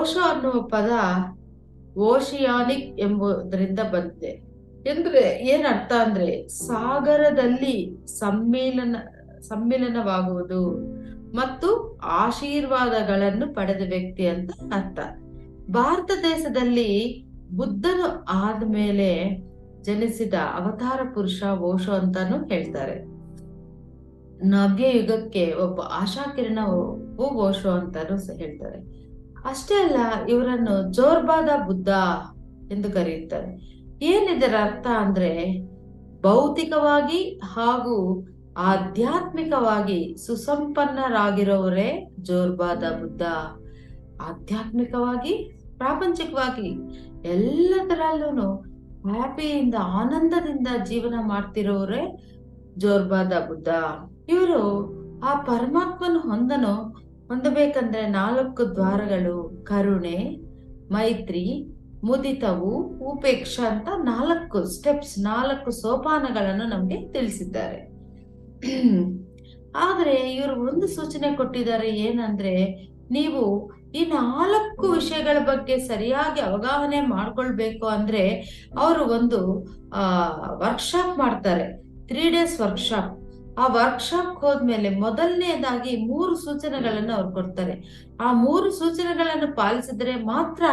ಓಶೋ ಅನ್ನುವ ಪದ ಓಶಿಯಾನಿಕ್ ಎಂಬುದರಿಂದ ಬಂದಿದೆ. ಎಂದ್ರೆ ಏನ್ ಅರ್ಥ ಅಂದ್ರೆ ಸಾಗರದಲ್ಲಿ ಸಮ್ಮಿಲನ, ಸಮ್ಮಿಲನವಾಗುವುದು ಮತ್ತು ಆಶೀರ್ವಾದಗಳನ್ನು ಪಡೆದ ವ್ಯಕ್ತಿ ಅಂತ ಅರ್ಥ. ಭಾರತ ದೇಶದಲ್ಲಿ ಬುದ್ಧನು ಆದ್ಮೇಲೆ ಜನಿಸಿದ ಅವತಾರ ಪುರುಷ ಓಶೋ ಅಂತಾನು ಹೇಳ್ತಾರೆ. ನವ್ಯ ಯುಗಕ್ಕೆ ಒಬ್ಬ ಆಶಾಕಿರಣ ಓಶೋ ಅಂತಾನು ಹೇಳ್ತಾರೆ. ಅಷ್ಟೇ ಅಲ್ಲ, ಇವರನ್ನು ಜೋರ್ಬಾದ ಬುದ್ಧ ಎಂದು ಕರೆಯುತ್ತಾರೆ. ಏನಿದರ ಅರ್ಥ ಅಂದ್ರೆ, ಭೌತಿಕವಾಗಿ ಹಾಗೂ ಆಧ್ಯಾತ್ಮಿಕವಾಗಿ ಸುಸಂಪನ್ನರಾಗಿರೋರೇ ಜೋರ್ಬಾದ ಬುದ್ಧ. ಆಧ್ಯಾತ್ಮಿಕವಾಗಿ, ಪ್ರಾಪಂಚಿಕವಾಗಿ ಎಲ್ಲದರಲ್ಲೂ ಹ್ಯಾಪಿಯಿಂದ ಆನಂದದಿಂದ ಜೀವನ ಮಾಡ್ತಿರೋರೇ ಜೋರ್ಬಾದ ಬುದ್ಧ. ಇವರು ಆ ಪರಮಾತ್ಮನ ಹೊಂದನು ಹೊಂದಬೇಕಂದ್ರೆ ನಾಲ್ಕು ದ್ವಾರಗಳು, ಕರುಣೆ, ಮೈತ್ರಿ, ಮುದಿತವು, ಉಪೇಕ್ಷ ಅಂತ ನಾಲ್ಕು ಸ್ಟೆಪ್ಸ್ ನಾಲ್ಕು ಸೋಪಾನಗಳನ್ನು ನಮಗೆ ತಿಳಿಸಿದ್ದಾರೆ. ಆದರೆ ಇವರು ಒಂದು ಸೂಚನೆ ಕೊಟ್ಟಿದ್ದಾರೆ ಏನಂದ್ರೆ, ನೀವು ಈ ನಾಲ್ಕು ವಿಷಯಗಳ ಬಗ್ಗೆ ಸರಿಯಾಗಿ ಅವಗಾಹನೆ ಮಾಡ್ಕೊಳ್ಬೇಕು ಅಂದ್ರೆ, ಅವರು ಒಂದು, ಆ ವರ್ಕ್ಶಾಪ್ ಮಾಡ್ತಾರೆ. ತ್ರೀ ಡೇಸ್ ವರ್ಕ್ಶಾಪ್ ಆ ವರ್ಕ್ಶಾಪ್ ಹೋದ್ಮೇಲೆ ಮೊದಲನೇದಾಗಿ ಮೂರು ಸೂಚನೆಗಳನ್ನು ಅವ್ರು ಕೊಡ್ತಾರೆ. ಆ ಮೂರು ಸೂಚನೆಗಳನ್ನು ಪಾಲಿಸಿದ್ರೆ ಮಾತ್ರ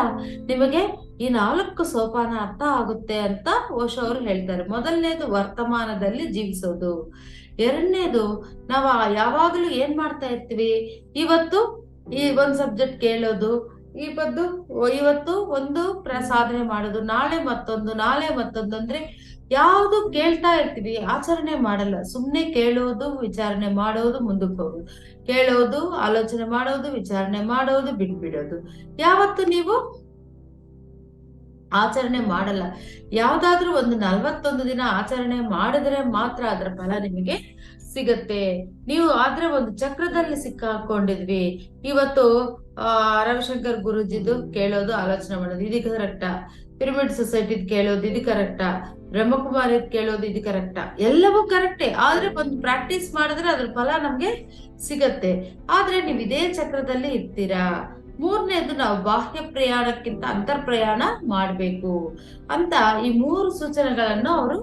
ನಿಮಗೆ ಈ ನಾಲ್ಕು ಸೋಪಾನ ಅರ್ಥ ಆಗುತ್ತೆ ಅಂತ ಓಶೋ ಅವರು ಹೇಳ್ತಾರೆ. ಮೊದಲನೇದು ವರ್ತಮಾನದಲ್ಲಿ ಜೀವಿಸೋದು. ಎರಡನೇದು ನಾವು ಯಾವಾಗಲೂ ಏನ್ ಮಾಡ್ತಾ ಇರ್ತೀವಿ? ಇವತ್ತು ಈ ಒಂದ್ ಸಬ್ಜೆಕ್ಟ್ ಕೇಳೋದು, ಇವತ್ತು ಇವತ್ತು ಒಂದು ಸಾಧನೆ ಮಾಡೋದು, ನಾಳೆ ಮತ್ತೊಂದು ನಾಳೆ ಮತ್ತೊಂದು ಅಂದ್ರೆ ಯಾವುದು ಕೇಳ್ತಾ ಇರ್ತೀವಿ ಆಚರಣೆ ಮಾಡಲ್ಲ. ಸುಮ್ನೆ ಕೇಳೋದು, ವಿಚಾರಣೆ ಮಾಡೋದು, ಮುಂದಕ್ಕೆ ಹೋಗೋದು. ಕೇಳೋದು, ಆಲೋಚನೆ ಮಾಡೋದು, ವಿಚಾರಣೆ ಮಾಡೋದು, ಬಿಟ್ಬಿಡೋದು. ಯಾವತ್ತು ನೀವು? ಆಚರಣೆ ಮಾಡಲ್ಲ. ಯಾವ್ದಾದ್ರೂ ಒಂದು ನಲ್ವತ್ತೊಂದು ದಿನ ಆಚರಣೆ ಮಾಡಿದ್ರೆ ಮಾತ್ರ ಅದರ ಫಲ ನಿಮಗೆ ಸಿಗತ್ತೆ. ನೀವು ಆದ್ರೆ ಒಂದು ಚಕ್ರದಲ್ಲಿ ಸಿಕ್ಕಾಕೊಂಡಿದ್ವಿ. ಇವತ್ತು, ಆ, ರವಿಶಂಕರ್ ಗುರುಜಿದು ಕೇಳೋದು, ಆಲೋಚನೆ ಮಾಡೋದು. ಇದೀಗ ಕರೆಕ್ಟಾ ಪಿರಮಿಡ್ ಸೊಸೈಟಿದ್ ಕೇಳೋದು ಇದು ಕರೆಕ್ಟಾ ಬ್ರಹ್ಮಕುಮಾರಿ ಕೇಳೋದು ಇದು ಕರೆಕ್ಟಾ ಎಲ್ಲವೂ ಕರೆಕ್ಟೇ ಆದ್ರೆ ಒಂದು ಪ್ರಾಕ್ಟೀಸ್ ಮಾಡಿದ್ರೆ ಅದ್ರ ಫಲ ನಮ್ಗೆ ಸಿಗತ್ತೆ. ಆದ್ರೆ ನೀವು ಇದೇ ಚಕ್ರದಲ್ಲಿ ಇರ್ತೀರಾ? ಮೂರನೇದು ನಾವು ಬಾಹ್ಯ ಪ್ರಯಾಣಕ್ಕಿಂತ ಅಂತರ್ ಪ್ರಯಾಣ ಮಾಡ್ಬೇಕು ಅಂತ ಈ ಮೂರು ಸೂಚನೆಗಳನ್ನು ಅವರು,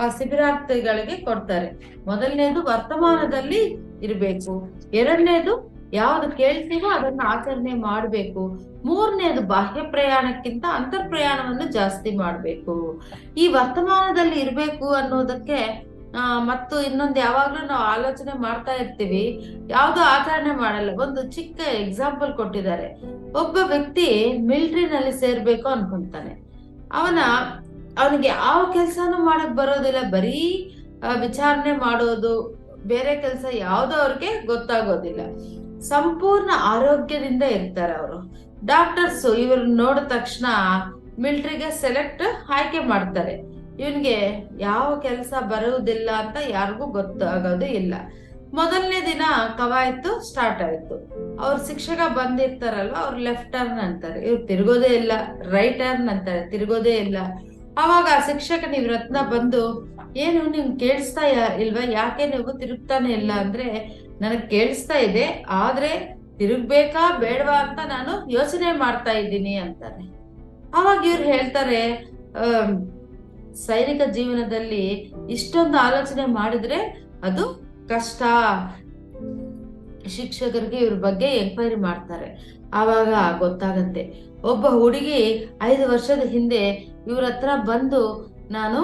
ಆ ಶಿಬಿರಾರ್ಥಿಗಳಿಗೆ ಕೊಡ್ತಾರೆ. ಮೊದಲನೇದು ವರ್ತಮಾನದಲ್ಲಿ ಇರಬೇಕು. ಎರಡನೇದು ಯಾವ್ದು ಕೇಳ್ತೀವೋ ಅದನ್ನ ಆಚರಣೆ ಮಾಡ್ಬೇಕು. ಮೂರನೇದು ಬಾಹ್ಯ ಪ್ರಯಾಣಕ್ಕಿಂತ ಅಂತರ್ ಪ್ರಯಾಣವನ್ನು ಜಾಸ್ತಿ ಮಾಡ್ಬೇಕು. ಈ ವರ್ತಮಾನದಲ್ಲಿ ಇರ್ಬೇಕು ಅನ್ನೋದಕ್ಕೆ ಮತ್ತು ಇನ್ನೊಂದು ಯಾವಾಗ್ಲೂ ನಾವು ಆಲೋಚನೆ ಮಾಡ್ತಾ ಇರ್ತೀವಿ. ಯಾವ್ದು ಆಚರಣೆ ಮಾಡಲ್ಲ. ಒಂದು ಚಿಕ್ಕ ಎಕ್ಸಾಂಪಲ್ ಕೊಟ್ಟಿದ್ದಾರೆ. ಒಬ್ಬ ವ್ಯಕ್ತಿ ಮಿಲಿಟರಿನಲ್ಲಿ ಸೇರ್ಬೇಕು ಅನ್ಕೊಂತಾನೆ. ಅವನ, ಅವನಿಗೆ ಯಾವ ಕೆಲ್ಸಾನು ಮಾಡಕ್ ಬರೋದಿಲ್ಲ. ಬರೀ ವಿಚಾರಣೆ ಮಾಡೋದು, ಬೇರೆ ಕೆಲಸ ಯಾವ್ದು ಅವ್ರಿಗೆ ಗೊತ್ತಾಗೋದಿಲ್ಲ. ಸಂಪೂರ್ಣ ಆರೋಗ್ಯದಿಂದ ಇರ್ತಾರೆ ಅವರು. ಡಾಕ್ಟರ್ಸ್ ಇವರು ನೋಡಿದ ತಕ್ಷಣ ಮಿಲ್ಟ್ರಿಗೆ ಸೆಲೆಕ್ಟ್ ಆಯ್ಕೆ ಮಾಡ್ತಾರೆ. ಇವನ್ಗೆ ಯಾವ ಕೆಲಸ ಬರುವುದಿಲ್ಲ ಅಂತ ಯಾರಿಗೂ ಗೊತ್ತಾಗೋದು ಇಲ್ಲ. ಮೊದಲನೇ ದಿನ ಕವಾಯತು ಸ್ಟಾರ್ಟ್ ಆಯ್ತು. ಅವ್ರ ಶಿಕ್ಷಕ ಬಂದಿರ್ತಾರಲ್ವ, ಅವ್ರು ಲೆಫ್ಟ್ ಟರ್ನ್ ಅಂತಾರೆ. ಇವ್ರು ತಿರುಗೋದೇ ಇಲ್ಲ ರೈಟ್ ಟರ್ನ್ ಅಂತಾರೆ, ತಿರುಗೋದೇ ಇಲ್ಲ. ಅವಾಗ ಆ ಶಿಕ್ಷಕ ನೀವು ರತ್ನ ಬಂದು, ಏನು ನಿಮ್ಗೆ ಕೇಳಿಸ್ತಾ ಇಲ್ವಾ? ಯಾಕೆ ನೀವು ತಿರುಗ್ತಾನೆ ಇಲ್ಲ? ಅಂದ್ರೆ ನನಗ್ ಕೇಳಿಸ್ತಾ ಇದೆ, ಆದ್ರೆ ತಿರುಗ್ಬೇಕಾ ಬೇಡವಾ ಅಂತ ನಾನು ಯೋಚನೆ ಮಾಡ್ತಾ ಇದ್ದೀನಿ ಅಂತಾರೆ. ಅವಾಗ ಇವ್ರು ಹೇಳ್ತಾರೆ ಸೈನಿಕ ಜೀವನದಲ್ಲಿ ಇಷ್ಟೊಂದು ಆಲೋಚನೆ ಮಾಡಿದ್ರೆ ಅದು ಕಷ್ಟ. ಶಿಕ್ಷಕರಿಗೆ ಇವ್ರ ಬಗ್ಗೆ ಎಂಕ್ವೈರಿ ಮಾಡ್ತಾರೆ. ಆವಾಗ ಗೊತ್ತಾಗತ್ತೆ. ಒಬ್ಬ ಹುಡುಗಿ ಐದು ವರ್ಷದ ಹಿಂದೆ ಇವ್ರ ಬಂದು ನಾನು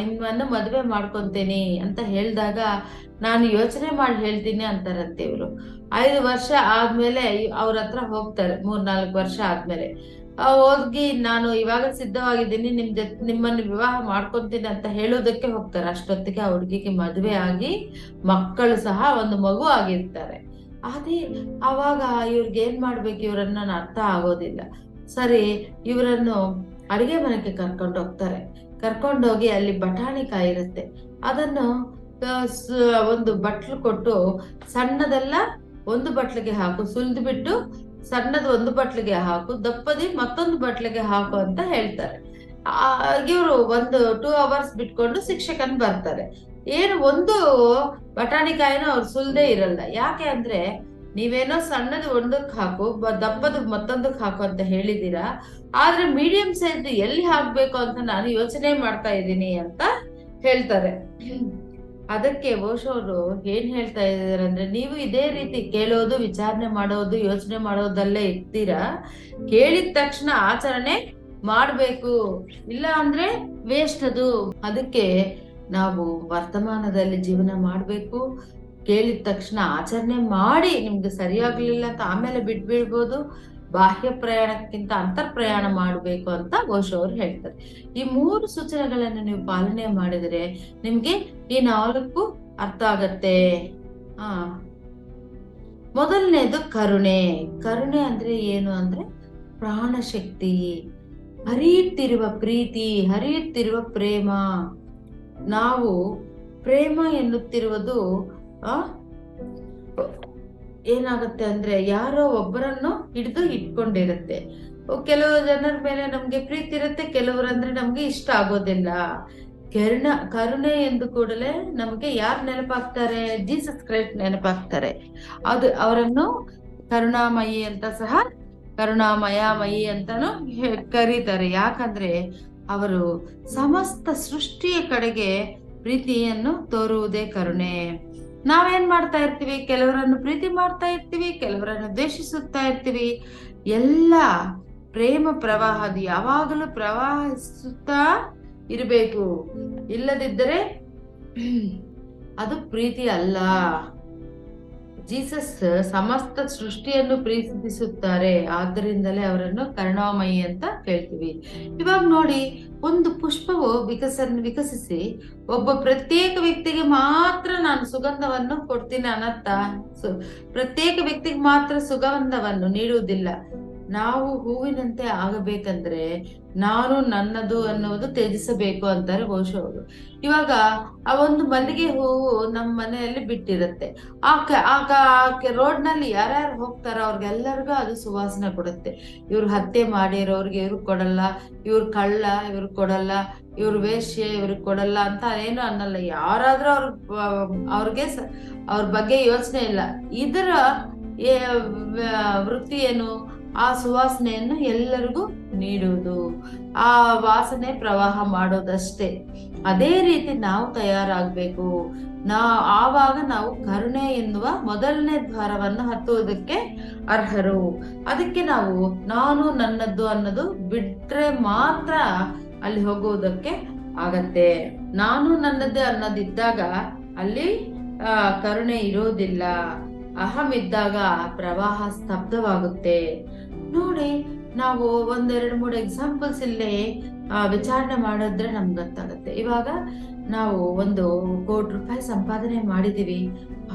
ನಿಮ್ಮನ್ನ ಮದುವೆ ಮಾಡ್ಕೊತೇನೆ ಅಂತ ಹೇಳಿದಾಗ ನಾನು ಯೋಚನೆ ಮಾಡಿ ಹೇಳ್ತೀನಿ ಅಂತಾರಂತೆ ಇವರು. ಐದು ವರ್ಷ ಆದ್ಮೇಲೆ ಅವ್ರ ಹತ್ರ ಹೋಗ್ತಾರೆ ಮೂರ್ ನಾಲ್ಕು ವರ್ಷ ಆದ್ಮೇಲೆ. ಹೋಗಿ ನಾನು ಇವಾಗ ಸಿದ್ಧವಾಗಿದ್ದೀನಿ, ನಿಮ್ ಜೊತೆ ನಿಮ್ಮನ್ನು ವಿವಾಹ ಮಾಡ್ಕೊಂತೀನಿ ಅಂತ ಹೇಳೋದಕ್ಕೆ ಹೋಗ್ತಾರೆ. ಅಷ್ಟೊತ್ತಿಗೆ ಆ ಹುಡುಗಿಗೆ ಮದುವೆ ಆಗಿ ಮಕ್ಕಳು ಸಹ ಒಂದು ಮಗು ಆಗಿರ್ತಾರೆ. ಅದೇ ಅವಾಗ ಇವ್ರಿಗೆ ಏನ್ ಮಾಡ್ಬೇಕು ಇವರನ್ನ ನಾನು ಅರ್ಥ ಆಗೋದಿಲ್ಲ. ಸರಿ, ಇವರನ್ನು ಅಡಿಗೆ ಮನೆಗೆ ಕರ್ಕೊಂಡು ಹೋಗ್ತಾರೆ. ಕರ್ಕೊಂಡೋಗಿ ಅಲ್ಲಿ ಬಟಾಣಿಕಾಯಿ ಇರುತ್ತೆ. ಅದನ್ನು ಒಂದು ಬಟ್ಲು ಕೊಟ್ಟು ಸಣ್ಣದೆಲ್ಲ ಒಂದು ಬಟ್ಲಿಗೆ ಹಾಕು ಸುಲಿದು ಬಿಟ್ಟು ಸಣ್ಣದ ಒಂದು ಬಟ್ಲಿಗೆ ಹಾಕು, ದಪ್ಪದಿ ಮತ್ತೊಂದು ಬಟ್ಲಿಗೆ ಹಾಕು ಅಂತ ಹೇಳ್ತಾರೆ. ಇವರು ಒಂದು ಟೂ ಅವರ್ಸ್ ಬಿಟ್ಕೊಂಡು ಶಿಕ್ಷಕನ್ ಬರ್ತಾರೆ. ಏನು ಒಂದು ಬಟಾಣಿಕಾಯಿನ ಅವ್ರು ಸುಲ್ದೇ ಇರಲ್ಲ. ಯಾಕೆ ಅಂದ್ರೆ ನೀವೇನೋ ಸಣ್ಣದು ಒಂದಕ್ಕೆ ಹಾಕು ದಪ್ಪದು ಮತ್ತೊಂದಕ್ಕೆ ಹಾಕು ಅಂತ ಹೇಳಿದ್ದೀರಾ? ಆದ್ರೆ ಮೀಡಿಯಂ ಸೈಜ್ ಎಲ್ಲಿ ಹಾಕ್ಬೇಕು ಅಂತ ನಾನು ಯೋಚನೆ ಮಾಡ್ತಾ ಇದ್ದೀನಿ ಅಂತ ಹೇಳ್ತಾರೆ. ಅದಕ್ಕೆ ಬಹುಶಃ ಅವರು ಏನ್ ಹೇಳ್ತಾ ಇದ್ದಾರೆ ಅಂದ್ರೆ, ನೀವು ಇದೇ ರೀತಿ ಕೇಳೋದು, ವಿಚಾರಣೆ ಮಾಡೋದು, ಯೋಚನೆ ಮಾಡೋದಲ್ಲೇ ಇರ್ತೀರಾ? ಕೇಳಿದ ತಕ್ಷಣ ಆಚರಣೆ ಮಾಡ್ಬೇಕು. ಇಲ್ಲ ಅಂದ್ರೆ ವೇಸ್ಟ್ ಅದು. ಅದಕ್ಕೆ ನಾವು ವರ್ತಮಾನದಲ್ಲಿ ಜೀವನ ಮಾಡ್ಬೇಕು. ಕೇಳಿದ ತಕ್ಷಣ ಆಚರಣೆ ಮಾಡಿ ನಿಮ್ಗೆ ಸರಿಯಾಗ್ಲಿಲ್ಲ ಅಂತ ಆಮೇಲೆ ಬಿಟ್ಬಿಡ್ಬೋದು. ಬಾಹ್ಯ ಪ್ರಯಾಣಕ್ಕಿಂತ ಅಂತರ್ ಪ್ರಯಾಣ ಮಾಡಬೇಕು ಅಂತ ಘೋಷ ಅವರು ಹೇಳ್ತಾರೆ. ಈ ಮೂರು ಸೂಚನೆಗಳನ್ನು ನೀವು ಪಾಲನೆ ಮಾಡಿದರೆ ನಿಮ್ಗೆ ಈ ನಾಲ್ಕು ಅರ್ಥ ಆಗತ್ತೆ. ಆ, ಮೊದಲನೇದು ಕರುಣೆ. ಕರುಣೆ ಅಂದ್ರೆ ಏನು ಅಂದ್ರೆ ಪ್ರಾಣಶಕ್ತಿ. ಹರಿಯುತ್ತಿರುವ ಪ್ರೀತಿ, ಹರಿಯುತ್ತಿರುವ ಪ್ರೇಮ. ನಾವು ಪ್ರೇಮ ಎನ್ನುತ್ತಿರುವುದು ಆ? ಏನಾಗುತ್ತೆ ಅಂದ್ರೆ ಯಾರೋ ಒಬ್ಬರನ್ನು ಹಿಡಿದು ಇಟ್ಕೊಂಡಿರುತ್ತೆ. ಕೆಲವು ಜನರ ಮೇಲೆ ನಮ್ಗೆ ಪ್ರೀತಿ ಇರುತ್ತೆ, ಕೆಲವರಂದ್ರೆ ನಮ್ಗೆ ಇಷ್ಟ ಆಗೋದಿಲ್ಲ. ಕರುಣ, ಕರುಣೆ ಎಂದು ಕೂಡಲೇ ನಮಗೆ ಯಾರು ನೆನಪಾಗ್ತಾರೆ? Jesus Christ ನೆನಪಾಗ್ತಾರೆ. ಅದು ಅವರನ್ನು ಕರುಣಾಮಯಿ ಅಂತ ಸಹ, ಕರುಣಾಮಯಾಮಯಿ ಅಂತಾನು ಕರೀತಾರೆ. ಯಾಕಂದ್ರೆ ಅವರು ಸಮಸ್ತ ಸೃಷ್ಟಿಯ ಕಡೆಗೆ ಪ್ರೀತಿಯನ್ನು ತೋರುವುದೇ ಕರುಣೆ. ನಾವೇನ್ ಮಾಡ್ತಾ ಇರ್ತೀವಿ? ಕೆಲವರನ್ನು ಪ್ರೀತಿ ಮಾಡ್ತಾ ಇರ್ತೀವಿ, ಕೆಲವರನ್ನು ದ್ವೇಷಿಸುತ್ತಾ ಇರ್ತೀವಿ. ಎಲ್ಲ ಪ್ರೇಮ ಪ್ರವಾಹ ಅದು ಯಾವಾಗಲೂ ಪ್ರವಾಹಿಸುತ್ತಾ ಇರಬೇಕು. ಇಲ್ಲದಿದ್ದರೆ ಅದು ಪ್ರೀತಿ ಅಲ್ಲ. ಜೀಸಸ್ ಸಮಸ್ತ ಸೃಷ್ಟಿಯನ್ನು ಪ್ರೀತಿಸುತ್ತಾರೆ. ಆದ್ದರಿಂದಲೇ ಅವರನ್ನು ಕರುಣಾಮಯಿ ಅಂತ ಕೇಳ್ತೀವಿ. ಇವಾಗ ನೋಡಿ, ಒಂದು ಪುಷ್ಪವು ವಿಕಸ ವಿಕಸಿಸಿ ಒಬ್ಬ ಪ್ರತ್ಯೇಕ ವ್ಯಕ್ತಿಗೆ ಮಾತ್ರ ನಾನು ಸುಗಂಧವನ್ನು ಕೊಡ್ತೀನಿ ಅನ್ನತ್ತ? ಪ್ರತ್ಯೇಕ ವ್ಯಕ್ತಿಗೆ ಮಾತ್ರ ಸುಗಂಧವನ್ನು ನೀಡುವುದಿಲ್ಲ. ನಾವು ಹೂವಿನಂತೆ ಆಗಬೇಕಂದ್ರೆ ನಾನು ನನ್ನದು ಅನ್ನುವುದು ತ್ಯಜಿಸಬೇಕು ಅಂತಾರೆ ಘೋಷ ಅವರು. ಇವಾಗ ಆ ಒಂದು ಮಲ್ಲಿಗೆ ಹೂವು ನಮ್ಮ ಮನೆಯಲ್ಲಿ ಬಿಟ್ಟಿರುತ್ತೆ. ಆಕೆ ಕ- ಆಕೆ ರೋಡ್ನಲ್ಲಿ ಯಾರ್ಯಾರು ಹೋಗ್ತಾರೋ ಅವ್ರಿಗೆಲ್ಲರಿಗೂ ಅದು ಸುವಾಸನೆ ಕೊಡುತ್ತೆ. ಇವ್ರು ಹತ್ಯೆ ಮಾಡಿರೋರ್ಗೆ ಇವ್ರಿಗೆ ಕೊಡಲ್ಲ, ಇವ್ರ ಕಳ್ಳ ಇವ್ರಿಗೆ ಕೊಡಲ್ಲ, ಇವ್ರ ವೇಷ್ಯ ಇವ್ರಿಗೆ ಕೊಡಲ್ಲ ಅಂತ ಏನು ಅನ್ನಲ್ಲ. ಯಾರಾದ್ರೂ ಅವ್ರ, ಅವ್ರಿಗೆ ಅವ್ರ ಬಗ್ಗೆ ಯೋಚನೆ ಇಲ್ಲ. ಇದರ ವೃತ್ತಿ ಏನು? ಆ ಸುವಾಸನೆಯನ್ನು ಎಲ್ಲರಿಗೂ ನೀಡುವುದು, ಆ ವಾಸನೆ ಪ್ರವಾಹ ಮಾಡೋದಷ್ಟೇ. ಅದೇ ರೀತಿ ನಾವು ತಯಾರಾಗಬೇಕು. ನಾ, ಆವಾಗ ನಾವು ಕರುಣೆ ಎನ್ನುವ ಮೊದಲನೇ ದ್ವಾರವನ್ನು ಹತ್ತುವುದಕ್ಕೆ ಅರ್ಹರು. ಅದಕ್ಕೆ ನಾವು, ನಾನು ನನ್ನದ್ದು ಅನ್ನೋದು ಬಿಟ್ರೆ ಮಾತ್ರ ಅಲ್ಲಿ ಹೋಗುವುದಕ್ಕೆ ಆಗತ್ತೆ. ನಾನು ನನ್ನದೇ ಅನ್ನೋದಿದ್ದಾಗ ಅಲ್ಲಿ ಕರುಣೆ ಇರೋದಿಲ್ಲ ಅಹಂ ಇದ್ದಾಗ ಪ್ರವಾಹ ಸ್ತಬ್ಧವಾಗುತ್ತೆ. ನೋಡಿ, ನಾವು ಒಂದೆರಡು ಮೂರು ಎಕ್ಸಾಂಪಲ್ಸ್ ಇಲ್ಲೇ ವಿಚಾರಣೆ ಮಾಡಿದ್ರೆ ನಮ್ಗೆ ಗೊತ್ತಾಗುತ್ತೆ. ಇವಾಗ ನಾವು ಒಂದು ಕೋಟಿ ರೂಪಾಯಿ ಸಂಪಾದನೆ ಮಾಡಿದೀವಿ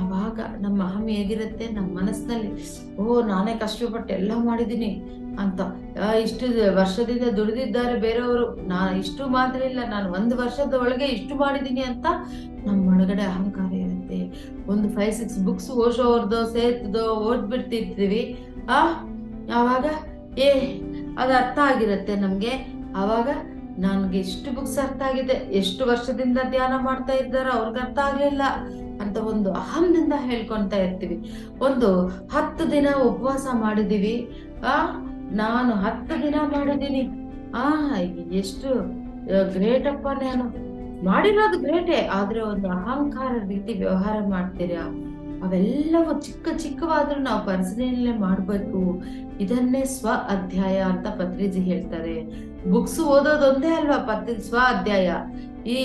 ಅವಾಗ ನಮ್ಮ ಅಹಂ ಹೇಗಿರುತ್ತೆ? ನಮ್ಮ ಮನಸ್ಸಿನಲ್ಲಿ ಓ, ನಾನೇ ಕಷ್ಟಪಟ್ಟು ಎಲ್ಲ ಮಾಡಿದ್ದೀನಿ ಅಂತ. ಇಷ್ಟು ವರ್ಷದಿಂದ ದುಡಿದಿದ್ದಾರೆ ಬೇರೆಯವರು. ನಾ, ಇಷ್ಟು ಮಾತ್ರ ಇಲ್ಲ, ನಾನು ಒಂದು ವರ್ಷದ ಒಳಗೆ ಇಷ್ಟು ಮಾಡಿದ್ದೀನಿ ಅಂತ ನಮ್ಮ ಒಳಗಡೆ ಅಹಂಕಾರ ಇರುತ್ತೆ. ಒಂದು ಫೈವ್ ಸಿಕ್ಸ್ ಬುಕ್ಸ್ ಓಶೋ ಅವ್ರದ್ದು ಸೇರ್ತದೋ ಓದ್ಬಿಡ್ತಿರ್ತೀವಿ ಆ ಆವಾಗ, ಏ, ಅದು ಅರ್ಥ ಆಗಿರುತ್ತೆ ನಮ್ಗೆ. ಆವಾಗ, ನನಗೆ ಎಷ್ಟು ಬುಕ್ಸ್ ಅರ್ಥ ಆಗಿದೆ. ಎಷ್ಟು ವರ್ಷದಿಂದ ಧ್ಯಾನ ಮಾಡ್ತಾ ಇದ್ದಾರೋ ಅವ್ರಿಗೆ ಅರ್ಥ ಆಗಲಿಲ್ಲ ಅಂತ ಒಂದು ಅಹಂದಿಂದ ಹೇಳ್ಕೊಂತ ಇರ್ತೀವಿ. ಒಂದು ಹತ್ತು ದಿನ ಉಪವಾಸ ಮಾಡಿದೀವಿ. ಆ, ನಾನು ಹತ್ತು ದಿನ ಮಾಡಿದ್ದೀನಿ ಆ, ಎಷ್ಟು ಗ್ರೇಟ್ ಅಪ್ಪ ನಾನು. ಮಾಡಿರೋದು ಗ್ರೇಟೇ ಆದ್ರೆ ಒಂದು ಅಹಂಕಾರ ರೀತಿ ವ್ಯವಹಾರ ಮಾಡ್ತೀರಾ? ಅವೆಲ್ಲವೂ ಚಿಕ್ಕ ಚಿಕ್ಕವಾದ್ರೂ ನಾವು ಪರಿಶೀಲನೆ ಮಾಡ್ಬೇಕು. ಇದನ್ನೇ ಸ್ವ ಅಧ್ಯಾಯ ಅಂತ ಪತ್ರಿಜಿ ಹೇಳ್ತಾರೆ. ಬುಕ್ಸ್ ಓದೋದೊಂದೇ ಅಲ್ವಾ ಪತ್ರಿ, ಸ್ವ ಅಧ್ಯಾಯ? ಈ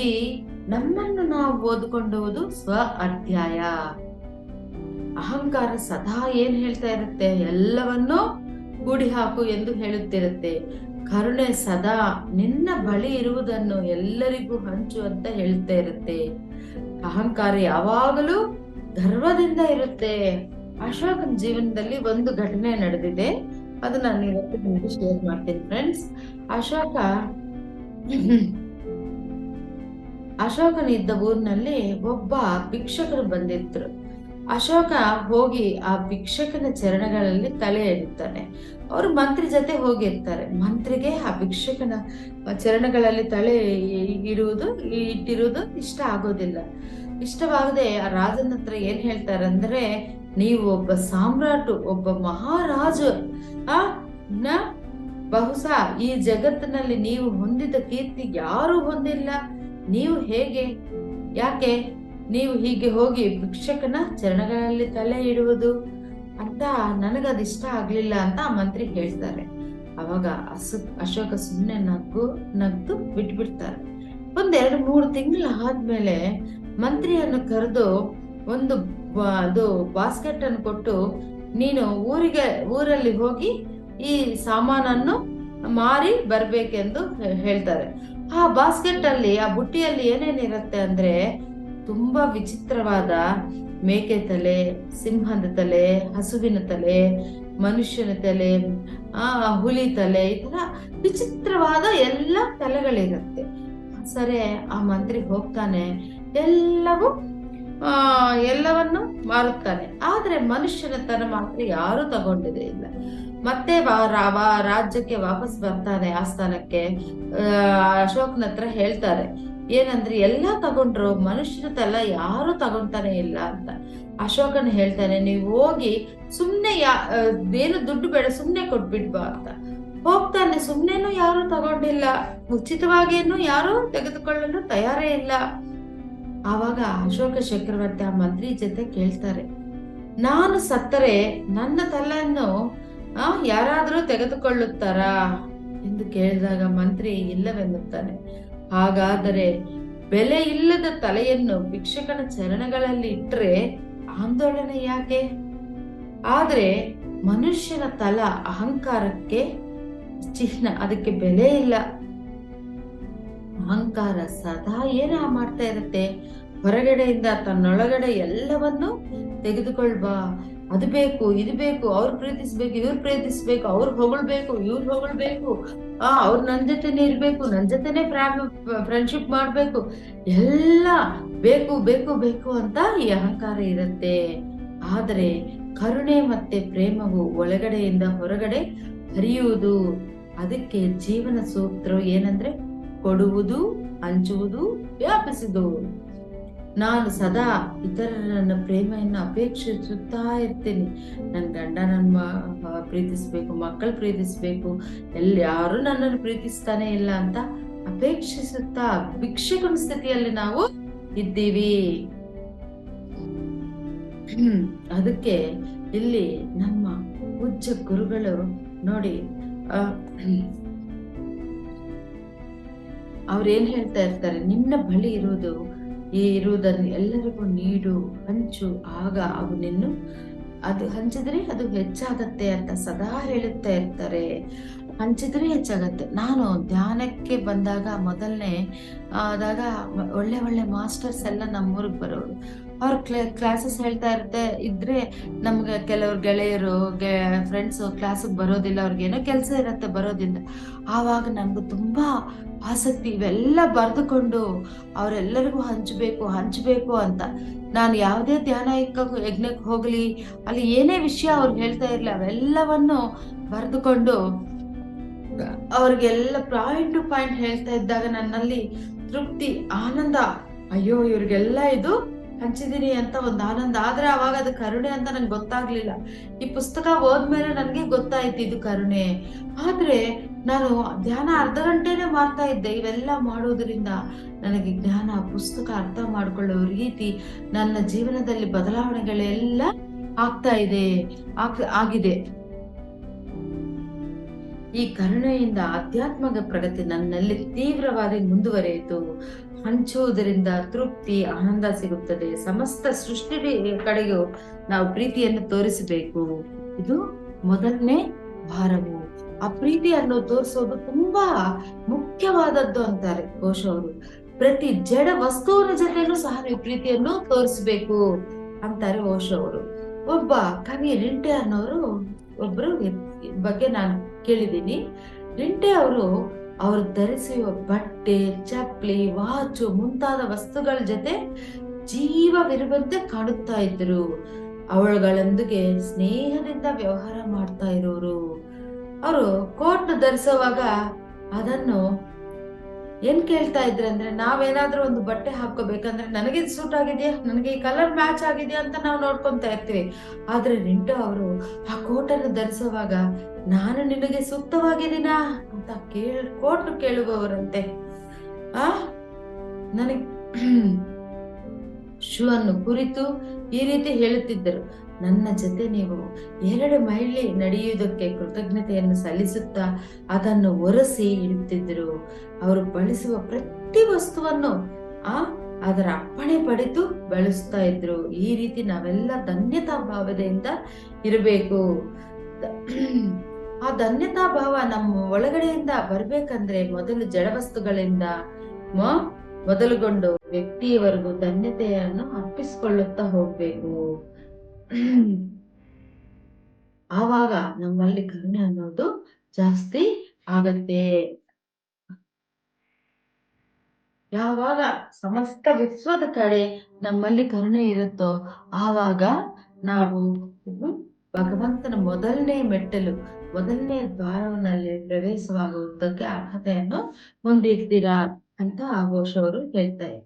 ನಮ್ಮನ್ನು ನಾವು ಓದ್ಕೊಂಡುವುದು ಸ್ವ ಅಧ್ಯಾಯ. ಅಹಂಕಾರ ಸದಾ ಏನ್ ಹೇಳ್ತಾ ಇರುತ್ತೆ? ಎಲ್ಲವನ್ನೂ ಕೂಡಿ ಹಾಕು ಎಂದು ಹೇಳುತ್ತಿರುತ್ತೆ. ಕರುಣೆ ಸದಾ ನಿನ್ನ ಬಳಿ ಇರುವುದನ್ನು ಎಲ್ಲರಿಗೂ ಹಂಚು ಅಂತ ಹೇಳ್ತಾ ಇರುತ್ತೆ. ಅಹಂಕಾರ ಯಾವಾಗಲೂ ಗರ್ವದಿಂದ ಇರುತ್ತೆ. ಅಶೋಕನ ಜೀವನದಲ್ಲಿ ಒಂದು ಘಟನೆ ನಡೆದಿದೆ. ಅದು ನಾನು ಇವತ್ತು ನಿಮಗೆ ಶೇರ್ ಮಾಡ್ತೀನಿ ಫ್ರೆಂಡ್ಸ್ ಅಶೋಕ ಅಶೋಕನಿದ್ದ ಊರಿನಲ್ಲಿ ಒಬ್ಬ ಭಿಕ್ಷಕರು ಬಂದಿದ್ರು. ಅಶೋಕ ಹೋಗಿ ಆ ಭಿಕ್ಷಕನ ಚರಣಗಳಲ್ಲಿ ತಲೆ ಇಡ್ತಾನೆ ಅವರು ಮಂತ್ರಿ ಜೊತೆ ಹೋಗಿರ್ತಾರೆ. ಮಂತ್ರಿಗೆ ಆ ಭಿಕ್ಷಕನ ಚರಣಗಳಲ್ಲಿ ತಲೆ ಇಡುವುದು, ಇಟ್ಟಿರುವುದು ಇಷ್ಟ ಆಗೋದಿಲ್ಲ. ಇಷ್ಟವಾಗದೆ ಆ ರಾಜನ ಹತ್ರ ಏನ್ ಹೇಳ್ತಾರಂದ್ರೆ ನೀವು ಒಬ್ಬ ಸಾಮ್ರಾಟು, ಒಬ್ಬ ಮಹಾರಾಜ. ಆ, ನ, ಬಹುಶಃ ಈ ಜಗತ್ತಿನಲ್ಲಿ ನೀವು ಹೊಂದಿದ ಕೀರ್ತಿ ಯಾರು ಹೊಂದಿಲ್ಲ. ನೀವು ಹೇಗೆ? ಯಾಕೆ? ನೀವು ಹೀಗೆ ಹೋಗಿ ಭಿಕ್ಷಕನ ಚರಣಗಳಲ್ಲಿ ತಲೆ ಇಡುವುದು? ಅಂತ ನನಗದು ಇಷ್ಟ ಆಗ್ಲಿಲ್ಲ ಅಂತ ಆ ಮಂತ್ರಿ ಹೇಳ್ತಾರೆ. ಅವಾಗ ಅಸು, ಅಶೋಕ ಸುಮ್ಮನೆ ನಗ್ಗು, ನಗ್ದು ಬಿಟ್ಬಿಡ್ತಾರೆ. ಒಂದ್ ಎರಡು ಮೂರು ತಿಂಗಳು ಆದ್ಮೇಲೆ ಮಂತ್ರಿಯನ್ನು ಕರೆದು ಒಂದು ಅದು ಬಾಸ್ಕೆಟ್ ಅನ್ನು ಕೊಟ್ಟು, ನೀನು ಊರಿಗೆ, ಊರಲ್ಲಿ ಹೋಗಿ ಈ ಸಾಮಾನನ್ನು ಮಾರಿ ಬರ್ಬೇಕೆಂದು ಹೇಳ್ತಾರೆ. ಆ ಬಾಸ್ಕೆಟ್ ಅಲ್ಲಿ, ಆ ಬುಟ್ಟಿಯಲ್ಲಿ ಏನೇನಿರುತ್ತೆ ಅಂದ್ರೆ ತುಂಬಾ ವಿಚಿತ್ರವಾದ ಮೇಕೆ ತಲೆ, ಸಿಂಹದ ತಲೆ, ಹಸುವಿನ ತಲೆ, ಮನುಷ್ಯನ ತಲೆ, ಆ ಹುಲಿ ತಲೆ, ಈ ತರ ವಿಚಿತ್ರವಾದ ಎಲ್ಲ ತಲೆಗಳಿರುತ್ತೆ. ಸರಿ, ಆ ಮಂತ್ರಿ ಹೋಗ್ತಾನೆ. ಎಲ್ಲವೂ ಎಲ್ಲವನ್ನು ಮಾರುತ್ತಾನೆ. ಆದ್ರೆ ಮನುಷ್ಯನ ತನ ಮಾತ್ರ ಯಾರು ತಗೊಂಡಿದೆ ಇಲ್ಲ. ಮತ್ತೆ ರಾಜ್ಯಕ್ಕೆ ವಾಪಸ್ ಬರ್ತಾನೆ ಆಸ್ಥಾನಕ್ಕೆ ಅಶೋಕ್ನ ಹತ್ರ ಹೇಳ್ತಾರೆ, ಏನಂದ್ರೆ ಎಲ್ಲ ತಗೊಂಡ್ರು, ಮನುಷ್ಯನ ತಲ ಯಾರು ತಗೊಂತಾನೆ ಇಲ್ಲ ಅಂತ. ಅಶೋಕನ ಹೇಳ್ತಾನೆ, ನೀವು ಹೋಗಿ ಸುಮ್ನೆ ಯಾ ಏನು ದುಡ್ಡು ಬೇಡ, ಸುಮ್ನೆ ಕೊಟ್ಬಿಡ್ಬಾ ಅಂತ. ಹೋಗ್ತಾನೆ, ಸುಮ್ನೆನೂ ಯಾರು ತಗೊಂಡಿಲ್ಲ. ಉಚಿತವಾಗೇನು ಯಾರು ತೆಗೆದುಕೊಳ್ಳಲು ತಯಾರೇ ಇಲ್ಲ. ಆವಾಗ ಅಶೋಕ ಚಕ್ರವರ್ತಿ ಆ ಮಂತ್ರಿ ಜೊತೆ ಕೇಳ್ತಾರೆ, ನಾನು ಸತ್ತರೆ ನನ್ನ ತಲೆಯನ್ನು ಯಾರಾದ್ರೂ ತೆಗೆದುಕೊಳ್ಳುತ್ತಾರಾ? ಎಂದು ಕೇಳಿದಾಗ ಮಂತ್ರಿ ಇಲ್ಲವೆನ್ನುತ್ತಾನೆ, ಹಾಗಾದರೆ ಬೆಲೆ ಇಲ್ಲದ ತಲೆಯನ್ನು ಭಿಕ್ಷಕನ ಚರಣಗಳಲ್ಲಿ ಇಟ್ಟರೆ ಆಂದೋಲನ ಯಾಕೆ? ಆದರೆ ಮನುಷ್ಯನ ತಲ ಅಹಂಕಾರಕ್ಕೆ ಚಿಹ್ನ, ಅದಕ್ಕೆ ಬೆಲೆ ಇಲ್ಲ. ಅಹಂಕಾರ ಸದಾ ಏನ ಮಾಡ್ತಾ ಇರುತ್ತೆ? ಹೊರಗಡೆಯಿಂದ ತನ್ನೊಳಗಡೆ ಎಲ್ಲವನ್ನು ತೆಗೆದುಕೊಳ್ಬಾ. ಅದು ಬೇಕು, ಇದು ಬೇಕು, ಅವ್ರು ಪ್ರೀತಿಸ್ಬೇಕು, ಇವ್ರು ಪ್ರೀತಿಸ್ಬೇಕು, ಅವ್ರು ಹೊಗಳ್ಬೇಕು, ಇವ್ರು ಹೊಗಳ್ಬೇಕು. ಆ, ಅವ್ರು ನನ್ ಜೊತೆನೆ ಇರ್ಬೇಕು, ನನ್ ಜೊತೆನೆ ಫ್ರೆಂಡ್ಶಿಪ್ ಮಾಡ್ಬೇಕು. ಎಲ್ಲ ಬೇಕು ಬೇಕು ಬೇಕು ಅಂತ ಈ ಅಹಂಕಾರ ಇರುತ್ತೆ. ಆದರೆ ಕರುಣೆ ಮತ್ತೆ ಪ್ರೇಮವು ಒಳಗಡೆಯಿಂದ ಹೊರಗಡೆ ಹರಿಯುವುದು. ಅದಕ್ಕೆ ಜೀವನ ಸೂತ್ರ ಏನಂದ್ರೆ ಕೊಡುವುದು, ಹಂಚುವುದು, ವ್ಯಾಪಿಸಿದವು. ನಾನು ಸದಾ ಇತರರನ್ನ ಪ್ರೇಮೆಯನ್ನು ಅಪೇಕ್ಷಿಸುತ್ತಾ ಇರ್ತೇನೆ. ನನ್ನ ಗಂಡ ನನ್ನ ಪ್ರೀತಿಸ್ಬೇಕು, ಮಕ್ಕಳು ಪ್ರೀತಿಸ್ಬೇಕು, ಎಲ್ಲಿ ಯಾರು ನನ್ನನ್ನು ಪ್ರೀತಿಸ್ತಾನೆ ಇಲ್ಲ ಅಂತ ಅಪೇಕ್ಷಿಸುತ್ತಾ ಭಿಕ್ಷಕನ ಸ್ಥಿತಿಯಲ್ಲಿ ನಾವು ಇದ್ದೀವಿ. ಅದಕ್ಕೆ ಇಲ್ಲಿ ನಮ್ಮ ಪೂಜ್ಯ ಗುರುಗಳು ನೋಡಿ ಆ, ಅವ್ರು ಏನ್ ಹೇಳ್ತಾ ಇರ್ತಾರೆ ನಿನ್ನ ಬಳಿ ಇರುವುದು ಈ ಇರುವುದನ್ನು ಎಲ್ಲರಿಗೂ ನೀಡು ಹಂಚು ಆಗ ಅವು ನಿನ್ನು ಅದು ಹಂಚಿದ್ರೆ ಅದು ಹೆಚ್ಚಾಗತ್ತೆ ಅಂತ ಸದಾ ಹೇಳುತ್ತಾ ಇರ್ತಾರೆ. ಹಂಚಿದ್ರೆ ಹೆಚ್ಚಾಗತ್ತೆ. ನಾನು ಧ್ಯಾನಕ್ಕೆ ಬಂದಾಗ ಮೊದಲನೇ ಆದಾಗ ಒಳ್ಳೆ ಒಳ್ಳೆ ಮಾಸ್ಟರ್ಸ್ ಎಲ್ಲ ನಮ್ಮೂರಿಗೆ ಬರೋರು. ಅವ್ರ ಕ್ಲಾ ಕ್ಲಾಸಸ್ ಹೇಳ್ತಾ ಇರುತ್ತೆ ಇದ್ರೆ ನಮ್ಗೆ ಕೆಲವ್ರು ಗೆಳೆಯರು ಫ್ರೆಂಡ್ಸು ಕ್ಲಾಸಿಗೆ ಬರೋದಿಲ್ಲ ಅವ್ರಿಗೇನೋ ಕೆಲಸ ಇರುತ್ತೆ ಬರೋದಿಲ್ಲ ಆವಾಗ ನಮ್ಗೆ ತುಂಬಾ ಆಸಕ್ತಿ ಇವೆಲ್ಲ ಬರೆದುಕೊಂಡು ಅವರೆಲ್ಲರಿಗೂ ಹಂಚಬೇಕು ಹಂಚಬೇಕು ಅಂತ. ನಾನು ಯಾವುದೇ ಧ್ಯಾನ ಯಜ್ಞ- ಯಜ್ಞಕ್ಕೆ ಹೋಗಲಿ, ಅಲ್ಲಿ ಏನೇ ವಿಷಯ ಅವ್ರು ಹೇಳ್ತಾ ಇರಲಿ, ಅವೆಲ್ಲವನ್ನು ಬರೆದುಕೊಂಡು ಅವ್ರಿಗೆಲ್ಲ ಪಾಯಿಂಟ್ ಟು ಪಾಯಿಂಟ್ ಹೇಳ್ತಾ ಇದ್ದಾಗ ನನ್ನಲ್ಲಿ ತೃಪ್ತಿ, ಆನಂದ. ಅಯ್ಯೋ, ಇವ್ರಿಗೆಲ್ಲ ಇದು ಹಂಚಿದೀನಿ ಅಂತ ಒಂದು ಆನಂದ. ಆದ್ರೆ ಅವಾಗ ಅದು ಕರುಣೆ ಅಂತ ನಂಗೆ ಗೊತ್ತಾಗ್ಲಿಲ್ಲ. ಈ ಪುಸ್ತಕ ಓದ್ಮೇಲೆ ನನ್ಗೆ ಗೊತ್ತಾಯ್ತು ಇದು ಕರುಣೆ. ಆದ್ರೆ ನಾನು ಧ್ಯಾನ ಅರ್ಧ ಗಂಟೆನೆ ಮಾಡ್ತಾ ಇದ್ದೆ. ಇವೆಲ್ಲ ಮಾಡೋದ್ರಿಂದ ನನಗೆ ಜ್ಞಾನ, ಪುಸ್ತಕ ಅರ್ಥ ಮಾಡ್ಕೊಳ್ಳೋ ರೀತಿ ನನ್ನ ಜೀವನದಲ್ಲಿ ಬದಲಾವಣೆಗಳೆಲ್ಲ ಆಗ್ತಾ ಇದೆ, ಆಗ್- ಆಗಿದೆ. ಈ ಕರುಣೆಯಿಂದ ಆಧ್ಯಾತ್ಮಿಕ ಪ್ರಗತಿ ನನ್ನಲ್ಲಿ ತೀವ್ರವಾಗಿ ಮುಂದುವರಿಯಿತು. ಹಂಚುವುದರಿಂದ ತೃಪ್ತಿ, ಆನಂದ ಸಿಗುತ್ತದೆ. ಸಮಸ್ತ ಸೃಷ್ಟಿ ಕಡೆಗೂ ನಾವು ಪ್ರೀತಿಯನ್ನು ತೋರಿಸಬೇಕು. ಇದು ಮೊದಲನೇ ಭಾರವು. ಆ ಪ್ರೀತಿಯನ್ನು ತೋರಿಸೋದು ತುಂಬಾ ಮುಖ್ಯವಾದದ್ದು ಅಂತಾರೆ ಘೋಷ ಅವರು. ಪ್ರತಿ ಜಡ ವಸ್ತುವಿನ ಜೊತೆನೂ ಸಹ ನೀವು ಪ್ರೀತಿಯನ್ನು ತೋರಿಸಬೇಕು ಅಂತಾರೆ ಘೋಷ ಅವರು. ಒಬ್ಬ ಕವಿ ರಿಂಟೆ ಅನ್ನೋರು, ಒಬ್ರು ಬಗ್ಗೆ ನಾನು ಕೇಳಿದ್ದೀನಿ. ರಿಂಟೆ ಅವರು ಅವರು ಧರಿಸುವ ಬಟ್ಟೆ, ಚಪ್ಪಲಿ, ವಾಚು ಮುಂತಾದ ವಸ್ತುಗಳ ಜೊತೆ ಜೀವವಿರುವಂತೆ ಕಾಣುತ್ತಾ ಇದ್ರು ಅವಳುಗಳೊಂದಿಗೆ ಸ್ನೇಹದಿಂದ ವ್ಯವಹಾರ ಮಾಡ್ತಾ ಇರೋರು. ಅವರು ಕೋಟ್ ಧರಿಸುವಾಗ ಅದನ್ನು ಏನ್ ಕೇಳ್ತಾ ಇದ್ರೆ ಅಂದ್ರೆ, ನಾವೇನಾದ್ರೂ ಒಂದು ಬಟ್ಟೆ ಹಾಕೋಬೇಕಂದ್ರೆ ನನಗೆ ಸೂಟ್ ಆಗಿದೆಯಾ? ನನಗೆ ಈ ಕಲರ್ ಮ್ಯಾಚ್ ಆಗಿದೆಯಾ ಅಂತ ನಾವು ನೋಡ್ಕೊಂತ ಇರ್ತೀವಿ. ಆದ್ರೆ ರಿಂಟು ಅವರು ಆ ಕೋಟನ್ನು ಧರಿಸುವಾಗ ನಾನು ನಿನಗೆ ಸೂಕ್ತವಾಗಿದ್ದೀನಾ ಅಂತ ಕೇಳ ಕೋಟ್ ಕೇಳುವವರಂತೆ. ಆ? ನನಗೆ ಶೂ ಅನ್ನು ಕುರಿತು ಈ ರೀತಿ ಹೇಳುತ್ತಿದ್ದರು. ನನ್ನ ಜೊತೆ ನೀವು ಎರಡು ಮೈಲಿ ನಡೆಯುವುದಕ್ಕೆ ಕೃತಜ್ಞತೆಯನ್ನು ಸಲ್ಲಿಸುತ್ತಾ ಅದನ್ನು ಒರೆಸಿ ಇಡುತ್ತಿದ್ದರು. ಅವರು ಬಳಸುವ ಪ್ರತಿ ವಸ್ತುವನ್ನು, ಆ, ಅದರ ಅಪ್ಪಣೆ ಪಡೆದು ಬಳಸ್ತಾ ಇದ್ರು ಈ ರೀತಿ ನಾವೆಲ್ಲ ಧನ್ಯತಾ ಭಾವದಿಂದ ಇರಬೇಕು. ಆ ಧನ್ಯತಾ ಭಾವ ನಮ್ಮ ಒಳಗಡೆಯಿಂದ ಬರ್ಬೇಕಂದ್ರೆ ಮೊದಲು ಜಡವಸ್ತುಗಳಿಂದ ಮೊದಲುಗೊಂಡು ವ್ಯಕ್ತಿಯವರೆಗೂ ಧನ್ಯತೆಯನ್ನು ಅರ್ಪಿಸಿಕೊಳ್ಳುತ್ತಾ ಹೋಗ್ಬೇಕು. ಆವಾಗ ನಮ್ಮಲ್ಲಿ ಕರುಣೆ ಅನ್ನೋದು ಜಾಸ್ತಿ ಆಗತ್ತೆ. ಯಾವಾಗ ಸಮಸ್ತ ವಿಶ್ವದ ಕಡೆ ನಮ್ಮಲ್ಲಿ ಕರುಣೆ ಇರುತ್ತೋ ಆವಾಗ ನಾವು ಭಗವಂತನ ಮೊದಲನೇ ಮೆಟ್ಟಲು ಮೊದಲನೇ ದ್ವಾರವನ್ನಲ್ಲಿ ಪ್ರವೇಶವಾಗುವುದಕ್ಕೆ ಅರ್ಹತೆಯನ್ನು ಹೊಂದಿರ್ತೀರಾ ಅಂತ ಆಘೋಷ ಅವರು ಹೇಳ್ತಾರೆ.